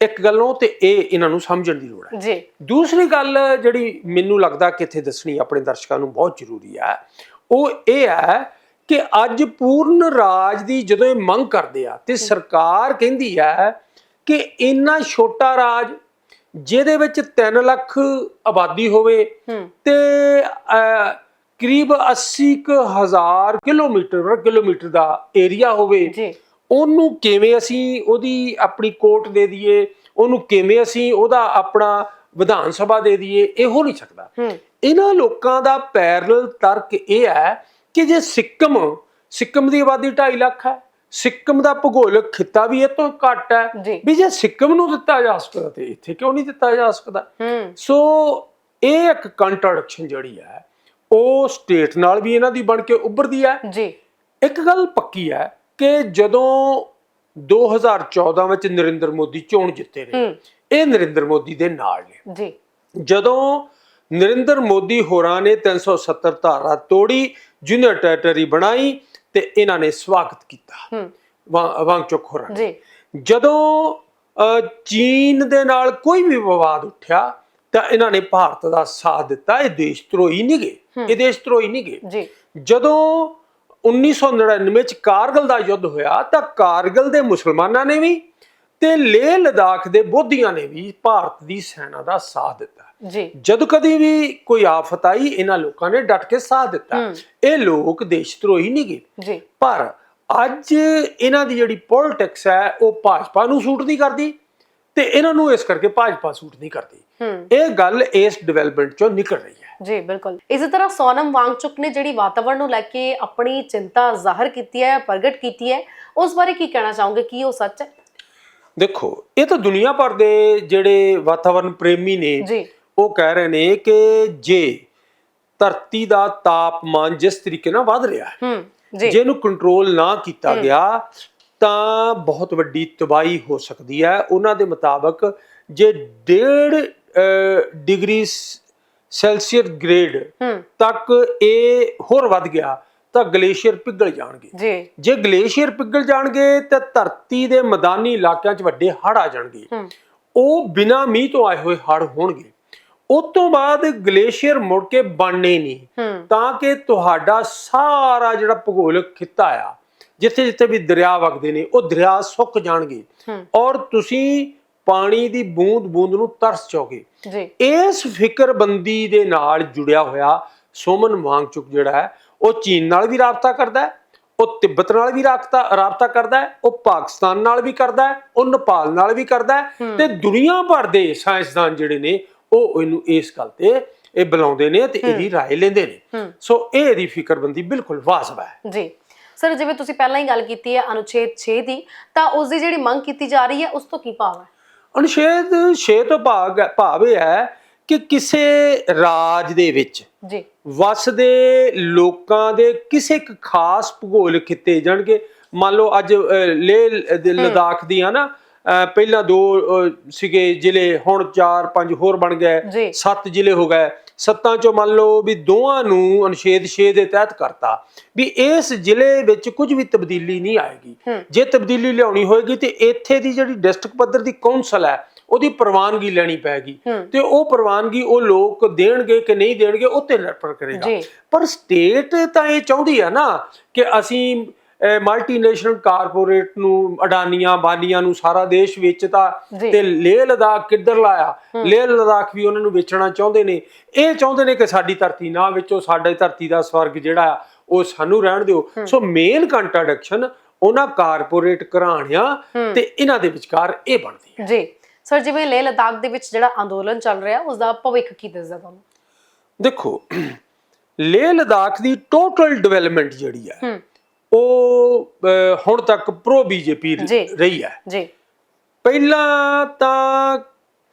ਇੱਕ ਗੱਲੋਂ ਤੇ ਇਹ ਇਹਨਾਂ ਨੂੰ ਸਮਝਣ ਦੀ ਲੋੜ ਹੈ। ਜੀ। ਦੂਸਰੀ ਗੱਲ ਜਿਹੜੀ ਮੈਨੂੰ ਲੱਗਦਾ ਕਿ ਇੱਥੇ ਦੱਸਣੀ ਆਪਣੇ ਦਰਸ਼ਕਾਂ ਨੂੰ ਬਹੁਤ ਜ਼ਰੂਰੀ ਹੈ ਉਹ ਇਹ ਹੈ ਕਿ ਅੱਜ ਪੂਰਨ ਰਾਜ ਦੀ ਜਦੋਂ ਇਹ ਮੰਗ ਕਰਦੇ ਆ ਤੇ ਸਰਕਾਰ ਕਹਿੰਦੀ ਹੈ ਕਿ ਇੰਨਾ ਛੋਟਾ ਰਾਜ ਜਿਹਦੇ ਵਿੱਚ 3 ਲੱਖ ਆਬਾਦੀ ਹੋਵੇ ਤੇ ਕਰੀਬ 80 ਕੁ ਹਜ਼ਾਰ ਕਿਲੋਮੀਟਰ ਕਿਲੋਮੀਟਰ ਦਾ ਏਰੀਆ ਹੋਵੇ ਜੀ। ਉਹਨੂੰ ਕਿਵੇਂ ਅਸੀਂ ਉਹਦੀ ਆਪਣੀ ਕੋਰਟ ਦੇ ਦਈਏ ਉਹਨੂੰ ਕਿਵੇਂ ਅਸੀਂ ਉਹਦਾ ਆਪਣਾ ਵਿਧਾਨ ਸਭਾ ਦੇ ਦਈਏ ਇਹ ਹੋ ਨਹੀਂ ਸਕਦਾ। ਇਹਨਾਂ ਲੋਕਾਂ ਦਾ ਪੈਰਲਲ ਤਰਕ ਇਹ ਹੈ ਕਿ ਜੇ ਸਿੱਕਮ ਸਿੱਕਮ ਦੀ ਆਬਾਦੀ 2.5 ਲੱਖ ਹੈ ਸਿੱਕਮ ਦਾ ਭੂਗੋਲਿਕ ਖਿੱਤਾ ਵੀ ਇਹ ਤੋਂ ਘੱਟ ਹੈ ਵੀ ਜੇ ਸਿੱਕਮ ਨੂੰ ਦਿੱਤਾ ਜਾ ਸਕਦਾ ਤੇ ਇੱਥੇ ਕਿਉਂ ਨਹੀਂ ਦਿੱਤਾ ਜਾ ਸਕਦਾ? ਸੋ ਇਹ ਇੱਕ ਕੰਟਰਡਿਕਸ਼ਨ ਜਿਹੜੀ ਹੈ ਉਹ ਸਟੇਟ ਨਾਲ ਵੀ ਇਹਨਾਂ ਦੀ ਬਣ ਕੇ ਉੱਭਰਦੀ ਹੈ। ਜੀ। ਇੱਕ ਗੱਲ ਪੱਕੀ ਹੈ ਕਿ ਜਦੋਂ 2014 ਵਿੱਚ ਨਰਿੰਦਰ ਮੋਦੀ ਚੋਣ ਜਿੱਤੇ ਨੇ ਇਹ ਨਰਿੰਦਰ ਮੋਦੀ ਦੇ ਨਾਲ ਨੇ। ਜੀ। ਜਦੋਂ ਨਰਿੰਦਰ ਮੋਦੀ ਹੋਰਾਂ ਨੇ 370 ਧਾਰਾ ਤੋੜੀ ਜੂਨੀਅਰ ਟੈਰੀਟਰੀ ਬਣਾਈ ਤੇ ਇਹਨਾਂ ਨੇ ਸਵਾਗਤ ਕੀਤਾ। ਹੂੰ। ਵਾ- ਵਾਂਗਚੁਕ ਹੋਰਾਂ। ਜੀ। ਜਦੋਂ ਚੀਨ ਦੇ ਨਾਲ ਕੋਈ ਵੀ ਵਿਵਾਦ ਉੱਠਿਆ ਤਾਂ ਇਹਨਾਂ ਨੇ ਭਾਰਤ ਦਾ ਸਾਥ ਦਿੱਤਾ ਇਹ ਦੇਸ਼ ਧਰੋਹੀ ਨਹੀਂ ਗਏ ਇਹ ਦੇਸ਼ ਧਰੋਹੀ ਨਹੀਂ ਗਏ। ਜੀ। ਜਦੋਂ 1999 ਚ ਕਾਰਗਲ ਦਾ ਯੁੱਧ ਹੋਇਆ ਤਾਂ ਕਾਰਗਲ ਦੇ ਮੁਸਲਮਾਨਾਂ ਨੇ ਵੀ ਤੇ ਲੇਹ ਲਦਾਖ ਦੇ ਬੋਧੀਆਂ ਨੇ ਵੀ ਭਾਰਤ ਦੀ ਸੈਨਾ ਦਾ ਸਾਥ ਦਿੱਤਾ। ਜੀ। ਜਦ ਕਦੀ ਵੀ ਕੋਈ ਆਫਤ ਆਈ ਇਹਨਾਂ ਲੋਕਾਂ ਨੇ ਡਟ ਕੇ ਸਾਥ ਦਿੱਤਾ। ਇਹ ਲੋਕ ਦੇਸ਼ ਧਰੋਹੀ ਨਹੀਂ ਗਏ। ਜੀ। ਪਰ ਅੱਜ ਇਹਨਾਂ ਦੀ ਜਿਹੜੀ ਪੋਲਿਟਿਕਸ ਹੈ ਉਹ ਭਾਜਪਾ ਨੂੰ ਸੂਟ ਨਹੀਂ ਕਰਦੀ। ਤੇ ਇਹਨਾਂ ਨੂੰ ਇਸ ਕਰਕੇ ਭਾਜਪਾ ਸੂਟ ਨਹੀਂ ਕਰਦੀ। ਇਹ ਗੱਲ ਇਸ ਡਿਵੈਲਪਮੈਂਟ ਚੋਂ ਨਿਕਲ ਰਹੀ ਹੈ। ਜੀ ਬਿਲਕੁਲ। ਇਸੇ ਤਰ੍ਹਾਂ ਸੋਨਮ ਵਾਂਗਚੁਕ ਨੇ ਜਿਹੜੀ ਵਾਤਾਵਰਣ ਨੂੰ ਲੈ ਕੇ ਆਪਣੀ ਚਿੰਤਾ ਜ਼ਾਹਰ ਕੀਤੀ ਹੈ ਪ੍ਰਗਟ ਕੀਤੀ ਹੈ ਉਸ ਬਾਰੇ ਕੀ ਕਹਿਣਾ ਚਾਹੋਗੇ? ਕੀ ਉਹ ਸੱਚ ਹੈ? ਦੇਖੋ ਇਹ ਤਾਂ ਦੁਨੀਆ ਭਰ ਦੇ ਜਿਹੜੇ ਵਾਤਾਵਰਣ ਪ੍ਰੇਮੀ ਨੇ ਜੀ। ਉਹ ਕਹਿ ਰਹੇ ਨੇ ਕਿ ਜੇ ਧਰਤੀ ਦਾ ਤਾਪਮਾਨ ਜਿਸ ਤਰੀਕੇ ਨਾਲ ਵੱਧ ਰਿਹਾ ਹੈ ਹੂੰ ਜੀ। ਜੇ ਇਹਨੂੰ ਕੰਟਰੋਲ ਨਾ ਕੀਤਾ ਗਿਆ ਤਾਂ ਬਹੁਤ ਵੱਡੀ ਤਬਾਹੀ ਹੋ ਸਕਦੀ ਹੈ। ਉਹਨਾਂ ਦੇ ਮੁਤਾਬਕ ਜੇ 1.5 ਡਿਗਰੀ ਸੈਲਸੀਅਸ ਗ੍ਰੇਡ ਤੱਕ ਇਹ ਹੋਰ ਵੱਧ ਗਿਆ ਤਾਂ ਗਲੇਸ਼ੀਅਰ ਪਿਘਲ ਜਾਣਗੇ। ਜੀ। ਜੇ ਗਲੇਸ਼ੀਅਰ ਪਿਘਲ ਜਾਣਗੇ ਤਾਂ ਧਰਤੀ ਦੇ ਮੈਦਾਨੀ ਇਲਾਕਿਆਂ 'ਚ ਵੱਡੇ ਹੜ੍ਹ ਆ ਜਾਣਗੇ। ਉਹ ਬਿਨਾ ਮੀਂਹ ਤੋਂ ਆਏ ਹੋਏ ਹੜ੍ਹ ਹੋਣਗੇ। ਉਸ ਤੋਂ ਬਾਅਦ ਗਲੇਸ਼ੀਅਰ ਮੁੜ ਕੇ ਬਣਨੇ ਨਹੀਂ। ਤਾਂ ਕਿ ਤੁਹਾਡਾ ਸਾਰਾ ਜਿਹੜਾ ਭੂਗੋਲਿਕ ਖਿੱਤਾ ਆ ਜਿੱਥੇ ਜਿੱਥੇ ਵੀ ਦਰਿਆ ਵਗਦੇ ਨੇ ਉਹ ਦਰਿਆ ਸੁੱਕ ਜਾਣਗੇ ਹੂੰ ਔਰ ਤੁਸੀਂ ਪਾਣੀ ਦੀ ਬੂੰਦ ਬੂੰਦ ਨੂੰ ਤਰਸ ਜਾਓਗੇ ਜੀ ਇਸ ਫਿਕਰਬੰਦੀ ਦੇ ਨਾਲ ਜੁੜਿਆ ਹੋਇਆ ਸੋਮਨ ਵਾਂਗਚੁਕ ਜਿਹੜਾ ਹੈ ਉਹ ਚੀਨ ਨਾਲ ਵੀ ਰਾਬਤਾ ਕਰਦਾ ਹੈ ਉਹ ਤਿੱਬਤ ਨਾਲ ਵੀ ਰਾਬਤਾ ਰਾਬਤਾ ਕਰਦਾ ਹੈ ਉਹ ਪਾਕਿਸਤਾਨ ਨਾਲ ਵੀ ਕਰਦਾ ਹੈ ਉਹ ਨੇਪਾਲ ਨਾਲ ਵੀ ਕਰਦਾ ਹੈ ਤੇ ਦੁਨੀਆ ਭਰ ਦੇ ਸਾਇੰਸਦਾਨ ਜਿਹੜੇ ਨੇ ਉਹ ਇਹਨੂੰ ਇਸ ਗੱਲ ਤੇ ਇਹ ਬੁਲਾਉਂਦੇ ਨੇ ਤੇ ਇਹਦੀ رائے ਲੈਂਦੇ ਨੇ ਹੂੰ ਸੋ ਇਹ ਇਹਦੀ ਫਿਕਰਬੰਦੀ ਬਿਲਕੁਲ ਵਾਜਬ ਹੈ ਜੀ ਸਰ ਜਿਵੇਂ ਤੁਸੀਂ ਪਹਿਲਾਂ ਹੀ ਗੱਲ ਕੀਤੀ ਹੈ ਅਨੁਛੇਦ 6 ਦੀ ਤਾਂ ਉਸ ਦੀ ਜਿਹੜੀ ਮੰਗ ਕੀਤੀ ਜਾ ਰਹੀ ਹੈ ਉਸ ਤੋਂ ਕੀ ਭਾਵ ਹੈ? ਅਨੁਛੇਦ 6 ਤੋਂ ਭਾਗ ਭਾਵ ਇਹ ਹੈ ਕਿ ਕਿਸੇ ਰਾਜ ਦੇ ਵਿੱਚ ਜੀ। ਵਸਦੇ ਲੋਕਾਂ ਦੇ ਕਿਸੇ ਇੱਕ ਖਾਸ ਭੂਗੋਲਿਕ ਖਿੱਤੇ ਜਾਣਗੇ। ਮੰਨ ਲਓ ਅੱਜ ਲੇਹ ਦੇ ਲਦਾਖ ਦੀਆਂ ਨਾ ਅਹ, ਪਹਿਲਾਂ ਦੋ ਸੀਗੇ ਜ਼ਿਲ੍ਹੇ ਹੁਣ 4 5 ਹੋਰ ਬਣ। ਗਏ। 7 ਜ਼ਿਲ੍ਹੇ ਹੋ ਗਏ। ਸੱਤਾਂ ਚੋਂ ਮੰਨ ਲਓ ਵੀ ਦੋਵਾਂ ਨੂੰ ਅਨੁਛੇਦ 6 ਦੇ ਤਹਿਤ ਕਰਤਾ ਵੀ ਇਸ ਜ਼ਿਲ੍ਹੇ ਵਿੱਚ ਕੁਝ ਵੀ ਤਬਦੀਲੀ ਨਹੀਂ ਆਏਗੀ। ਜੇ ਤਬਦੀਲੀ ਲਿਆਉਣੀ ਹੋਏਗੀ ਤੇ ਇੱਥੇ ਦੀ ਜਿਹੜੀ ਡਿਸਟ੍ਰਿਕਟ ਪੱਧਰ ਦੀ ਕੌਂਸਲ ਹੈ ਉਹਦੀ ਪ੍ਰਵਾਨਗੀ ਲੈਣੀ ਪੈਗੀ। ਤੇ ਉਹ ਪ੍ਰਵਾਨਗੀ ਉਹ ਲੋਕ ਦੇਣਗੇ ਕਿ ਨਹੀਂ ਦੇਣਗੇ ਉਹ ਤੇ ਨਿਰਭਰ ਕਰੇਗਾ। ਪਰ ਸਟੇਟ ਤਾਂ ਇਹ ਚਾਹੁੰਦੀ ਆ ਨਾ ਕਿ ਅਸੀਂ ਮਲਟੀਨੇਸ਼ਨਲ ਕਾਰਪੋਰੇਟ ਨੂੰ ਅਡਾਨੀਆਂ ਬਾਨੀਆਂ ਨੂੰ ਸਾਰਾ ਦੇਸ਼ ਵੇਚਤਾ। ਤੇ ਲੇਹ ਲਦਾਖ ਕਿੱਧਰ ਲਾਇਆ? ਲੇਹ ਲਦਾਖ ਵੀ ਉਹਨਾਂ ਨੂੰ ਵੇਚਣਾ ਚਾਹੁੰਦੇ ਨੇ। ਇਹ ਚਾਹੁੰਦੇ ਨੇ ਕਿ ਸਾਡੀ ਧਰਤੀ ਨਾ ਵੇਚੋ ਸਾਡੀ ਧਰਤੀ ਦਾ ਸਵਰਗ ਜਿਹੜਾ ਉਹ ਸਾਨੂੰ ਰਹਿਣ ਦਿਓ। ਸੋ ਮੇਨ ਕੰਟਰਡਿਕਸ਼ਨ ਉਹਨਾਂ ਕਾਰਪੋਰੇਟ ਘਰਾਣਿਆਂ ਤੇ ਇਹਨਾਂ ਦੇ ਵਿਚਕਾਰ ਇਹ ਬਣਦੀ ਹੈ ਜੀ। ਸਰ ਜਿਵੇਂ ਲੇਹ ਲਦਾਖ ਦੇ ਵਿੱਚ ਜਿਹੜਾ ਅੰਦੋਲਨ ਚੱਲ ਰਿਹਾ ਉਸ ਦਾ ਭਵਿੱਖ ਕੀ ਦਿਸਦਾ ਤੁਹਾਨੂੰ? ਦੇਖੋ ਲੇਹ ਲਦਾਖ ਦੀ ਟੋਟਲ ਡਿਵੈਲਪਮੈਂਟ ਜਿਹੜੀ ਹੈ। ਹੂੰ ਉਹ ਹੁਣ ਤੱਕ ਪ੍ਰੋ ਬੀਜੇਪੀ। ਰਹੀ ਹੈ। ਜੀ। ਪਹਿਲਾਂ ਤਾਂ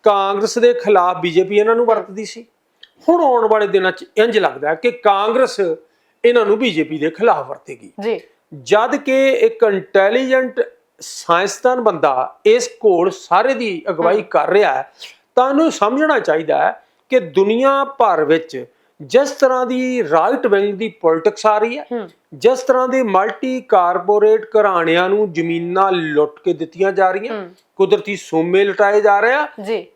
ਕਾਂਗਰਸ ਦੇ ਖਿਲਾਫ ਬੀਜੇਪੀ ਇਹਨਾਂ ਨੂੰ ਵਰਤਦੀ ਸੀ। ਹੁਣ ਆਉਣ ਵਾਲੇ ਦਿਨਾਂ 'ਚ ਇੰਜ ਲੱਗਦਾ ਕਿ ਕਾਂਗਰਸ ਇਹਨਾਂ ਨੂੰ ਬੀਜੇਪੀ ਦੇ ਖਿਲਾਫ ਵਰਤੇਗੀ। ਜੀ। ਜਦ ਕਿ ਇੱਕ ਇੰਟੈਲੀਜੈਂਟ ਸਾਇੰਸਦਾਨ ਬੰਦਾ ਇਸ ਘੋੜ ਸਾਰੇ ਦੀ ਅਗਵਾਈ ਕਰ ਰਿਹਾ ਹੈ ਤਾਂ ਉਹਨੂੰ ਸਮਝਣਾ ਚਾਹੀਦਾ ਹੈ ਕਿ ਦੁਨੀਆ ਭਰ ਵਿੱਚ ਜਿਸ ਤਰ੍ਹਾਂ ਦੀ ਰਾਈਟ ਵਿੰਗ ਦੀ ਪੋਲਿਟਿਕਸ ਆ ਰਹੀ ਹੈ ਜਿਸ ਤਰ੍ਹਾਂ ਦੇ ਮਲਟੀ ਕਾਰਪੋਰੇਟ ਘਰਾਣਿਆਂ ਨੂੰ ਜ਼ਮੀਨਾਂ ਲੁੱਟ ਕੇ ਦਿੱਤੀਆਂ ਜਾ ਰਹੀਆਂ। ਕੁਦਰਤੀ ਸੋਮੇ ਲਟਾਏ ਜਾ ਰਹੇ ਆ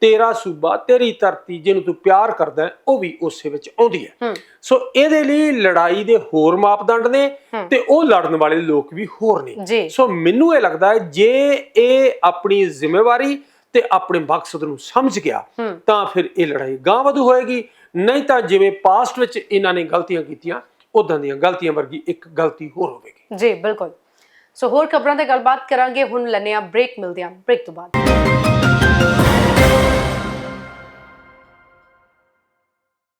ਤੇਰਾ ਸੂਬਾ ਤੇਰੀ ਧਰਤੀ ਜਿਹਨੂੰ ਤੂੰ ਪਿਆਰ ਕਰਦਾ ਉਹ ਵੀ ਉਸੇ ਵਿੱਚ ਆਉਂਦੀ ਹੈ। ਸੋ ਇਹਦੇ ਲਈ ਲੜਾਈ ਦੇ ਹੋਰ ਮਾਪਦੰਡ ਨੇ। ਤੇ ਉਹ ਲੜਨ ਵਾਲੇ ਲੋਕ ਵੀ ਹੋਰ ਨੇ। ਸੋ ਮੈਨੂੰ ਇਹ ਲੱਗਦਾ ਹੈ ਜੇ ਇਹ ਆਪਣੀ ਜ਼ਿੰਮੇਵਾਰੀ ਤੇ ਆਪਣੇ ਮਕਸਦ ਨੂੰ ਸਮਝ ਗਿਆ ਤਾਂ ਫਿਰ ਇਹ ਲੜਾਈ ਗਾਂ ਵਧੂ ਹੋਏਗੀ। ਨਹੀਂ ਤਾਂ ਜਿਵੇਂ ਪਾਸਟ ਵਿੱਚ ਇਹਨਾਂ ਨੇ ਗਲਤੀਆਂ ਕੀਤੀਆਂ ਉਦਾਂ ਦੀਆਂ ਗਲਤੀਆਂ ਵਰਗੀ ਇੱਕ ਗਲਤੀ ਹੋਰ ਹੋਵੇਗੀ। ਜੀ, ਬਿਲਕੁਲ। ਸੋ ਹੋਰ ਖਬਰਾਂ ਤੇ ਗੱਲਬਾਤ ਕਰਾਂਗੇ, ਹੁਣ ਲੈਣੇ ਆ ਬ੍ਰੇਕ ਮਿਲਦੇ ਆ ਬ੍ਰੇਕ ਤੋਂ ਬਾਅਦ।